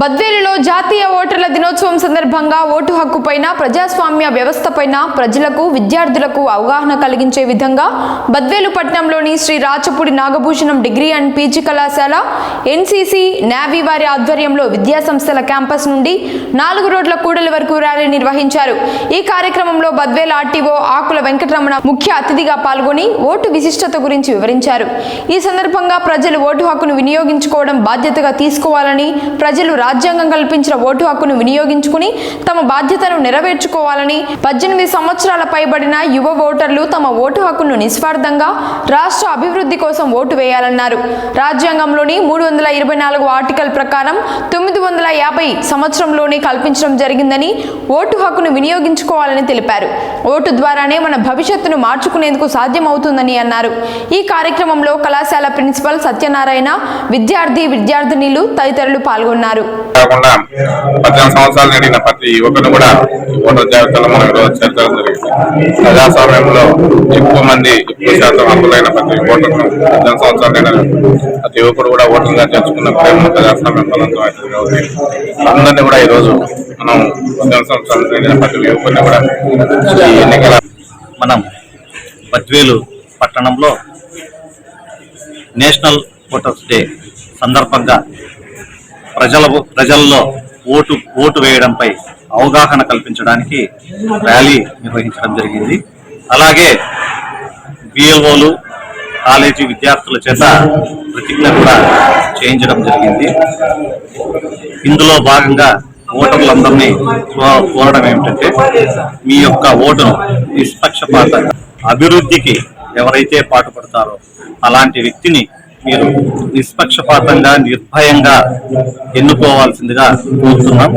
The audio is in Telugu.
బద్వేలులో జాతీయ ఓటర్ల దినోత్సవం సందర్భంగా ఓటు హక్కుపైన ప్రజాస్వామ్య వ్యవస్థపైన ప్రజలకు విద్యార్థులకు అవగాహన కలిగించే విధంగా బద్వేలు పట్టణంలోని Sri Rachapudi Nagabhushanam degree and PG కళాశాల ఎన్సీసీ నేవీ వారి ఆధ్వర్యంలో విద్యాసంస్థల క్యాంపస్ నుండి నాలుగు రోడ్ల కూడలి వరకు ర్యాలీ నిర్వహించారు. ఈ కార్యక్రమంలో బద్వేలు ఆర్టీఓ ఆకుల వెంకటరమణ ముఖ్య అతిథిగా పాల్గొని ఓటు విశిష్టత గురించి వివరించారు. ఈ సందర్భంగా ప్రజలు ఓటు హక్కును వినియోగించుకోవడం బాధ్యతగా తీసుకోవాలని ప్రజలు రాజ్యాంగం కల్పించిన ఓటు హక్కును వినియోగించుకుని తమ బాధ్యతను నెరవేర్చుకోవాలని పద్దెనిమిది సంవత్సరాల పైబడిన యువ ఓటర్లు తమ ఓటు హక్కును నిస్వార్థంగా రాష్ట్ర అభివృద్ధి కోసం ఓటు వేయాలన్నారు. రాజ్యాంగంలోని మూడు వందల ఇరవై నాలుగు ఆర్టికల్ ప్రకారం తొమ్మిది వందల యాభై సంవత్సరంలోనే కల్పించడం జరిగిందని ఓటు హక్కును వినియోగించుకోవాలని తెలిపారు. ఓటు ద్వారానే మన భవిష్యత్తును మార్చుకునేందుకు సాధ్యమవుతుందని అన్నారు. ఈ కార్యక్రమంలో కళాశాల ప్రిన్సిపల్ సత్యనారాయణ విద్యార్థి విద్యార్థినిలు తదితరులు పాల్గొన్నారు. కాకుండా పద్దెనిమిది సంవత్సరాలు నిండిన ప్రతి యువకుడు కూడా ఓటర్ జాబితాలో మనం ఈరోజు చేర్చడం జరిగింది. ప్రజాస్వామ్యంలో ఎక్కువ మంది ఎక్కువ శాతం అర్హులైన ప్రతి ఓటర్ను పద్దెనిమిది సంవత్సరాలు నిండిన ప్రతి యువకుడు కూడా ఓటర్గా చేర్చుకున్న ప్రేమ ప్రజాస్వామ్యం బలంతో అవుతుంది అందరినీ కూడా ఈరోజు మనం పద్దెనిమిది సంవత్సరాలు నిండిన ప్రతి యువకుడిని కూడా ఈ ఎన్నికల మనం బద్వేలు పట్టణంలో నేషనల్ ఓటర్స్ డే సందర్భంగా ప్రజల ప్రజల్లో ఓటు ఓటు వేయడంపై అవగాహన కల్పించడానికి ర్యాలీ నిర్వహించడం జరిగింది. అలాగే బిఎల్ఓలు కాలేజీ విద్యార్థుల చేత ప్రతిజ్ఞ కూడా చేయించడం జరిగింది. ఇందులో భాగంగా ఓటర్లందరినీ కోరడం ఏమిటంటే మీ యొక్క ఓటును నిష్పక్షపాత అభివృద్ధికి ఎవరైతే పాటుపడతారో అలాంటి వ్యక్తిని మీరు నిష్పక్షపాతంగా నిర్భయంగా ఎన్నుకోవాల్సిందిగా కోరుతున్నాం.